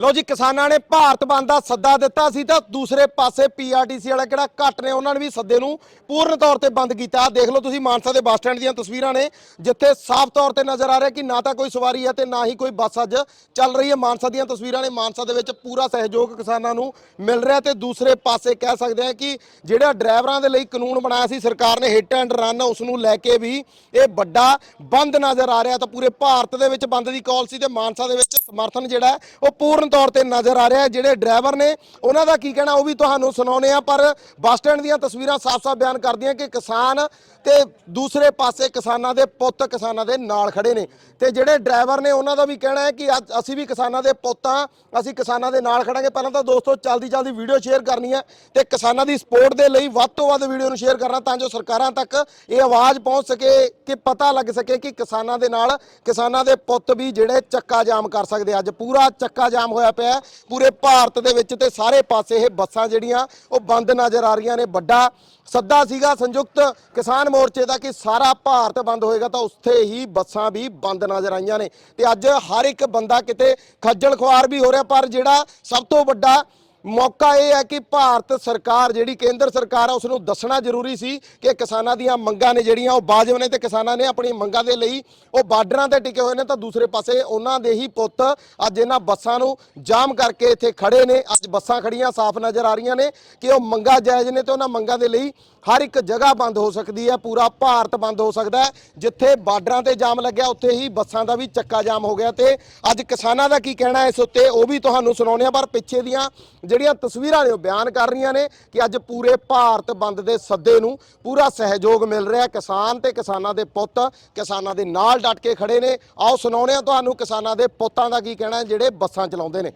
ਲੋ ਜੀ, ਕਿਸਾਨਾਂ ਨੇ ਭਾਰਤ ਬੰਦ ਦਾ ਸੱਦਾ ਦਿੱਤਾ ਸੀ ਤਾਂ ਦੂਸਰੇ ਪਾਸੇ ਪੀਆਰਟੀਸੀ ਵਾਲਾ ਕਿਹੜਾ ਘੱਟ ਨੇ, ਉਹਨਾਂ ਨੇ ਵੀ ਸੱਦੇ ਨੂੰ ਪੂਰਨ ਤੌਰ ਤੇ ਬੰਦ ਕੀਤਾ। ਦੇਖ ਲਓ ਤੁਸੀਂ ਮਾਨਸਾ ਦੇ ਬੱਸ ਸਟੈਂਡ ਦੀਆਂ ਤਸਵੀਰਾਂ ਨੇ, ਜਿੱਥੇ ਸਾਫ਼ ਤੌਰ ਤੇ ਨਜ਼ਰ ਆ ਰਿਹਾ ਕਿ ਨਾ ਤਾਂ ਕੋਈ ਸਵਾਰੀ ਹੈ ਤੇ ਨਾ ਹੀ ਕੋਈ ਬੱਸ ਅੱਜ ਚੱਲ ਰਹੀ ਹੈ। ਮਾਨਸਾ ਦੀਆਂ ਤਸਵੀਰਾਂ ਨੇ, ਮਾਨਸਾ ਦੇ ਵਿੱਚ ਪੂਰਾ ਸਹਿਯੋਗ ਕਿਸਾਨਾਂ ਨੂੰ ਮਿਲ ਰਿਹਾ ਤੇ ਦੂਸਰੇ ਪਾਸੇ ਕਹਿ ਸਕਦੇ ਹਾਂ ਕਿ ਜਿਹੜਾ ਡਰਾਈਵਰਾਂ ਦੇ ਲਈ ਕਾਨੂੰਨ ਬਣਾਇਆ ਸੀ, ਸਰਕਾਰ ਨੇ ਹਿੱਟ ਐਂਡ ਰਨ ਉਸ ਨੂੰ ਲੈ ਕੇ ਵੀ ਇਹ ਵੱਡਾ ਬੰਦ ਨਜ਼ਰ ਆ ਰਿਹਾ ਤਾਂ ਪੂਰੇ ਭਾਰਤ ਦੇ ਵਿੱਚ ਬੰਦ ਦੀ ਕਾਲ ਸੀ ਤੇ ਮਾਨਸਾ ਦੇ ਵਿੱਚ ਸਮਰਥਨ ਜਿਹੜਾ ਉਹ ਪੂਰਨ ਤੌਰ ਤੇ ਨਜ਼ਰ ਆ ਰਿਹਾ ਹੈ, ਜਿਹੜੇ ਡਰਾਈਵਰ ਨੇ, ਉਹਨਾਂ ਦਾ ਕੀ ਕਹਿਣਾ, ਉਹ ਵੀ ਤੁਹਾਨੂੰ ਸੁਣਾਉਨੇ ਆ ਪਰ ਬੱਸ ਸਟੈਂਡ ਦੀਆਂ ਤਸਵੀਰਾਂ ਸਾਫ਼-ਸਾਫ਼ ਬਿਆਨ ਕਰਦੀਆਂ ਕਿ ਕਿਸਾਨ ਤੇ ਦੂਸਰੇ ਪਾਸੇ ਕਿਸਾਨਾਂ ਦੇ ਪੁੱਤ ਕਿਸਾਨਾਂ ਦੇ ਨਾਲ ਖੜੇ ਨੇ। ਤੇ ਜਿਹੜੇ ਡਰਾਈਵਰ ਨੇ, ਉਹਨਾਂ ਦਾ ਵੀ ਕਹਿਣਾ ਹੈ ਕਿ ਅੱਜ ਅਸੀਂ ਵੀ ਕਿਸਾਨਾਂ ਦੇ ਪੁੱਤਾਂ ਅਸੀਂ ਕਿਸਾਨਾਂ ਦੇ ਨਾਲ ਖੜਾਂਗੇ। ਪਹਿਲਾਂ ਤਾਂ ਦੋਸਤੋ ਜਲਦੀ ਚਲਦੀ ਵੀਡੀਓ ਸ਼ੇਅਰ ਕਰਨੀ ਹੈ ਤੇ ਕਿਸਾਨਾਂ ਦੀ ਸਪੋਰਟ ਦੇ ਲਈ ਵੱਧ ਤੋਂ ਵੱਧ ਵੀਡੀਓ ਨੂੰ ਸ਼ੇਅਰ ਕਰਨਾ, ਤਾਂ ਜੋ ਸਰਕਾਰਾਂ ਤੱਕ ਇਹ ਆਵਾਜ਼ ਪਹੁੰਚ ਸਕੇ, ਕਿ ਪਤਾ ਲੱਗ ਸਕੇ ਕਿ ਕਿਸਾਨਾਂ ਦੇ ਨਾਲ ਕਿਸਾਨਾਂ ਦੇ ਪੁੱਤ ਵੀ ਜਿਹੜੇ ਚੱਕਾ ਜਾਮ ਕਰ ਸਕਦੇ ਅੱਜ ਪੂਰਾ ਚੱਕਾ ਜਾਮ ਹੋਇਆ ਪਿਆ ਪੂਰੇ ਭਾਰਤ ਦੇ ਵਿੱਚ ਤੇ ਸਾਰੇ ਪਾਸੇ ਇਹ ਬੱਸਾਂ ਜਿਹੜੀਆਂ, ਉਹ ਬੰਦ ਨਜ਼ਰ ਆ ਰਹੀਆਂ ਨੇ। ਵੱਡਾ ਸੱਦਾ ਸੀਗਾ ਸੰਯੁਕਤ ਕਿਸਾਨ ਮੋਰਚੇ ਦਾ ਕਿ ਸਾਰਾ ਭਾਰਤ ਬੰਦ ਹੋਏਗਾ ਤਾਂ ਉੱਥੇ ਹੀ ਬੱਸਾਂ ਵੀ ਬੰਦ ਨਜ਼ਰ ਆਈਆਂ ਨੇ। ਤੇ ਅੱਜ ਹਰ ਇੱਕ ਬੰਦਾ ਕਿਤੇ ਖੱਜਲ ਖੁਆਰ ਵੀ ਹੋ ਰਿਹਾ, ਪਰ ਜਿਹੜਾ ਸਭ ਤੋਂ ਵੱਡਾ ਮੌਕਾ ਇਹ ਹੈ ਕਿ ਭਾਰਤ ਸਰਕਾਰ, ਜਿਹੜੀ ਕੇਂਦਰ ਸਰਕਾਰ ਹੈ ਉਸ ਨੂੰ ਦੱਸਣਾ ਜ਼ਰੂਰੀ ਸੀ ਕਿ ਕਿਸਾਨਾਂ ਦੀਆਂ ਮੰਗਾਂ ਨੇ ਜਿਹੜੀਆਂ, ਉਹ ਵਾਜਬ ਨੇ ਤੇ ਕਿਸਾਨਾਂ ਨੇ ਆਪਣੀ ਮੰਗਾਂ ਦੇ ਲਈ, ਉਹ ਬਾਰਡਰਾਂ ਤੇ ਟਿਕੇ ਹੋਏ ਨੇ ਤਾਂ ਦੂਸਰੇ ਪਾਸੇ ਉਹਨਾਂ ਦੇ ਹੀ ਪੁੱਤ ਅੱਜ ਇਹਨਾਂ ਬੱਸਾਂ ਨੂੰ ਜਾਮ ਕਰਕੇ ਇੱਥੇ ਖੜੇ ਨੇ। ਅੱਜ ਬੱਸਾਂ ਖੜੀਆਂ ਸਾਫ਼ ਨਜ਼ਰ ਆ ਰਹੀਆਂ ਨੇ ਕਿ ਉਹ ਮੰਗਾਂ ਜਾਇਜ਼ ਨੇ ਤੇ ਉਹਨਾਂ ਮੰਗਾਂ ਦੇ ਲਈ ਹਰ ਇੱਕ ਜਗ੍ਹਾ ਬੰਦ ਹੋ ਸਕਦੀ ਹੈ, ਪੂਰਾ ਭਾਰਤ ਬੰਦ ਹੋ ਸਕਦਾ ਹੈ, ਜਿੱਥੇ ਬਾਰਡਰਾਂ ਤੇ ਜਾਮ ਲੱਗਿਆ, ਉੱਥੇ ਹੀ ਬੱਸਾਂ ਦਾ ਵੀ ਚੱਕਾ ਜਾਮ ਹੋ ਗਿਆ ਤੇ ਅੱਜ ਕਿਸਾਨਾਂ ਦਾ ਕੀ ਕਹਿਣਾ ਇਸ ਉੱਤੇ, ਉਹ ਵੀ ਤੁਹਾਨੂੰ ਸੁਣਾਉਂਦੇ ਆ ਪਰ ਪਿੱਛੇ ਦੀਆਂ ਜਿਹੜੀਆਂ ਤਸਵੀਰਾਂ ਨੇ ਉਹ ਬਿਆਨ ਕਰ ਰਹੀਆਂ ਨੇ ਕਿ ਅੱਜ ਪੂਰੇ ਭਾਰਤ ਬੰਦ ਦੇ ਸੱਦੇ ਨੂੰ ਪੂਰਾ ਸਹਿਯੋਗ ਮਿਲ ਰਿਹਾ। ਕਿਸਾਨ ਤੇ ਕਿਸਾਨਾਂ ਦੇ ਪੁੱਤ ਕਿਸਾਨਾਂ ਦੇ ਨਾਲ ਡਟ ਕੇ ਖੜੇ ਨੇ। ਆਓ ਸੁਣਾਉਂਦੇ ਆ ਤੁਹਾਨੂੰ ਕਿਸਾਨਾਂ ਦੇ ਪੁੱਤਾਂ ਦਾ ਕੀ ਕਹਿਣਾ ਜਿਹੜੇ ਬੱਸਾਂ ਚਲਾਉਂਦੇ ਨੇ।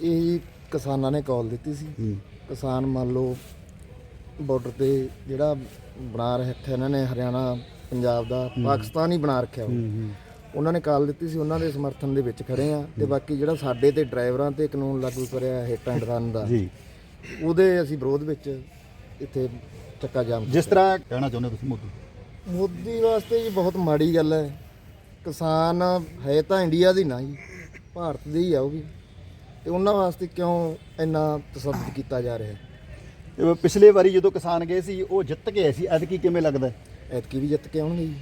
ਇਹ ਕਿਸਾਨਾਂ ਨੇ ਕਾਲ ਦਿੱਤੀ ਸੀ। ਕਿਸਾਨ ਮੰਨ ਲਓ ਬਾਰਡਰ ਤੇ ਜਿਹੜਾ ਬਣਾ ਰੱਖਿਆ ਇਹਨਾਂ ਨੇ ਹਰਿਆਣਾ ਪੰਜਾਬ ਦਾ ਪਾਕਿਸਤਾਨ ਹੀ ਬਣਾ ਰੱਖਿਆ ਉਹ। ਉਹਨਾਂ ਨੇ ਕਾਲ ਦਿੱਤੀ ਸੀ ਉਹਨਾਂ ਦੇ ਸਮਰਥਨ ਦੇ ਵਿੱਚ ਖੜੇ ਆ ਤੇ ਬਾਕੀ ਜਿਹੜਾ ਸਾਡੇ ਤੇ ਡਰਾਈਵਰਾਂ ਤੇ ਕਾਨੂੰਨ ਲਾਗੂ ਕਰਿਆ ਹਿੱਟ ਐਂਡ ਰਨ ਦਾ ਜੀ। ਉਹਦੇ ਅਸੀਂ ਵਿਰੋਧ ਵਿੱਚ ਇੱਥੇ ਚੱਕਾ ਜਾਮ ਜਿਸ ਤਰ੍ਹਾਂ ਕਹਿਣਾ ਚਾਹੁੰਦੇ ਤੁਸੀਂ ਮੋਦੀ? ਮੋਦੀ ਵਾਸਤੇ ਜੀ ਬਹੁਤ ਮਾੜੀ ਗੱਲ ਹੈ। ਕਿਸਾਨ ਹੈ ਤਾਂ ਇੰਡੀਆ ਦੀ ਨਾ ਜੀ ਭਾਰਤ ਦੇ ਹੀ ਆ ਉਹ ਵੀ। ਤੇ ਉਹਨਾਂ ਵਾਸਤੇ ਕਿਉਂ ਇੰਨਾ ਤਸੱਦਦ ਕੀਤਾ ਜਾ ਰਿਹਾ? ਹੈ ਪਿਛਲੇ ਵਾਰੀ ਜਦੋਂ ਕਿਸਾਨ ਗਏ ਸੀ ਉਹ ਜਿੱਤ ਕੇ ਆਏ ਸੀ ਐਤਕੀ ਕਿਵੇਂ ਲੱਗਦਾ? ਐਤਕੀ ਵੀ ਜਿੱਤ ਕੇ ਆਉਣਗੇ ਜੀ।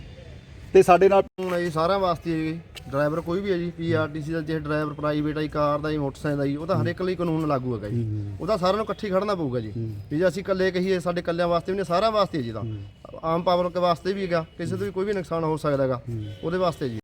ਤੇ ਸਾਡੇ ਨਾਲ ਹੁਣ ਇਹ ਸਾਰਿਆਂ ਵਾਸਤੇ ਹੈ ਜੀ। ਡਰਾਈਵਰ ਕੋਈ ਵੀ ਹੈ ਜੀ ਪੀਆਰਟੀਸੀ ਦਾ ਜੇ ਡਰਾਈਵਰ ਪ੍ਰਾਈਵੇਟ ਆ ਜੀ ਕਾਰ ਦਾ ਜੀ ਮੋਟਰਸਾਈਕਲ ਦਾ ਜੀ ਉਹ ਤਾਂ ਹਰੇਕ ਲਈ ਕਾਨੂੰਨ ਲਾਗੂ ਹੈਗਾ ਜੀ। ਉਹਦਾ ਸਾਰਿਆਂ ਨੂੰ ਇਕੱਠੇ ਖੜਨਾ ਪਊਗਾ ਜੀ। ਵੀ ਜੇ ਅਸੀਂ ਇਕੱਲੇ ਕਹੀਏ ਸਾਡੇ ਇਕੱਲਿਆਂ ਵਾਸਤੇ ਵੀ ਨਹੀਂ ਸਾਰਿਆਂ ਵਾਸਤੇ ਹੈ ਜੀ ਤਾਂ। ਆਮ ਪਬਲਿਕ ਵਾਸਤੇ ਵੀ ਹੈਗਾ ਕਿਸੇ ਦਾ ਵੀ ਕੋਈ ਵੀ ਨੁਕਸਾਨ ਹੋ ਸਕਦਾ ਹੈਗਾ। ਉਹਦੇ ਵਾਸਤੇ ਜੀ।